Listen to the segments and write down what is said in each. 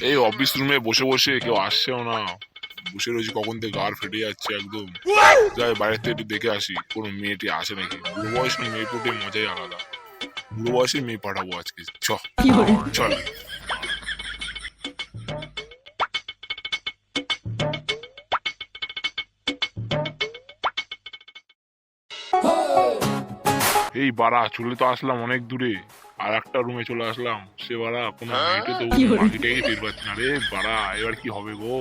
এই অফিস রুমে বসে বসে কেউ আসছেও না। বসে রয়েছি কখন থেকে গার ফেটে যাচ্ছে একদম। যাই বাইরে থেকে একটু দেখে আসি কোনো মেয়েটি আসে নাকি? বুড়ো বয়সের মেয়ে পটে মজাই আলাদা। বুড়ো বয়সের মেয়ে পাঠাবো আজকে। চ চল। এই বাড়া চলে তো আসলাম অনেক দূরে। আর একটা রুমে চলে আসলাম। সে বাড়া কোনো মেয়েটে তো টের পাচ্ছি না রে? বাড়া এবার কি হবে গো?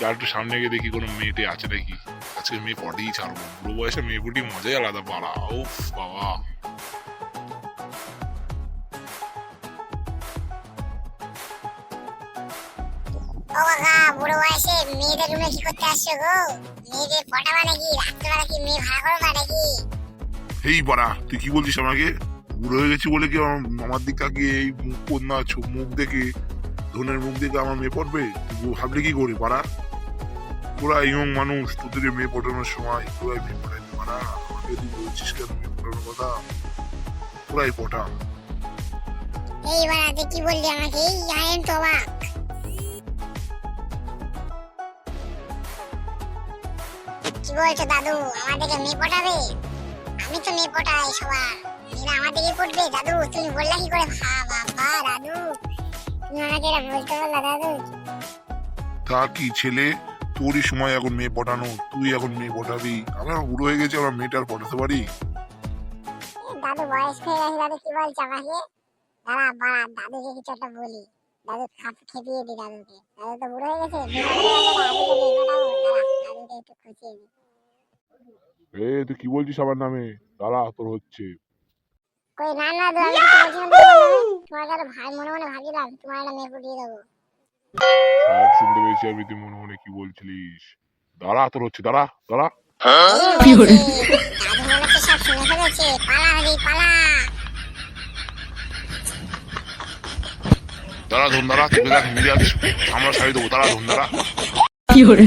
যা একটু সামনে গিয়ে দেখি কোনো মেয়েটে আছে নাকি? আজকে মেয়ে পটেই ছাড়বো বুড়ো বয়সে মেয়ে পুটি মজাই আলাদা বাড়া। উফ বাবা। ও কাকা বুড়ো বয়সে মেয়েদের রুমে কি করতে আসছো গো? মেয়েদের পটাবা নাকি? রাত্রেবেলা কি মেয়ে ভাড়া করবা নাকি? এই বাড়া তুই কি বলছিস আমাকে? বুড়ো হয়ে গেছি বলে কি আমার- দিক তাকিয়ে এই কন্যা মুখ দেখে ধনের মুখ দেখে আমার মেয়ে পড়বে? ভাবলি কি করে? পাড়া? তোরা ইয়ং মানুষ, তোদের মেয়ে পটানোর সময়, তোরাই মেয়ে পটাইতে পারা। আমাকে তুই বলছিস কেন মেয়ে পটানোর কথা? তোরাই পটা। কি বলছো দাদু? আমাদেরকে মেয়ে পটাবে? আমি তো মেয়ে পটাই সবার। দাদু তুমি বললা কি করে? ভা বাবা দাদু। তুমি আমাকে এটা বলতে পারলা দাদু। তা কি ছেলে? তোরই সময় এখন মেয়ে পটানো তুই এখন মেয়ে পটাবি। আমার বুড়ো হয়ে গেছে আমার মেয়েটার পটাতে পারি? দাদু বয়স হয়ে গেছে দাদু কি বলছে আমাকে? দাঁড়া বাড়া দাদুকে কিছু একটা বলি। দাদু খাপ খেপিয়ে দি দাদুকে। দাদু তো বুড়ো হয়ে গেছে দাদুকে একটু খুশিয়ে দি। এ তুই কি বলছিস আমার নামে? দাঁড়া তোর হচ্ছে। কই না না দাদু আমি কিছু বলছিলাম তো তোমাকে ভাই মনে মনে ভাবছিলাম তোমার একটা মেয়ে পটিয়ে দেবো। সব শুনতে পেয়েছি আমি তুই মনে মনে কি বলছিলিস? দাঁড়া তোর হচ্ছে দাঁড়া দাঁড়া। কি করে দাদু মনে হচ্ছে সব শুনে ফেলেছে পালা হলি? পালা দাঁড়া ধন দাঁড়া তোকে দেখ মিলে আমরা সারি দেবো দাঁড়া দাঁড়া। কি hore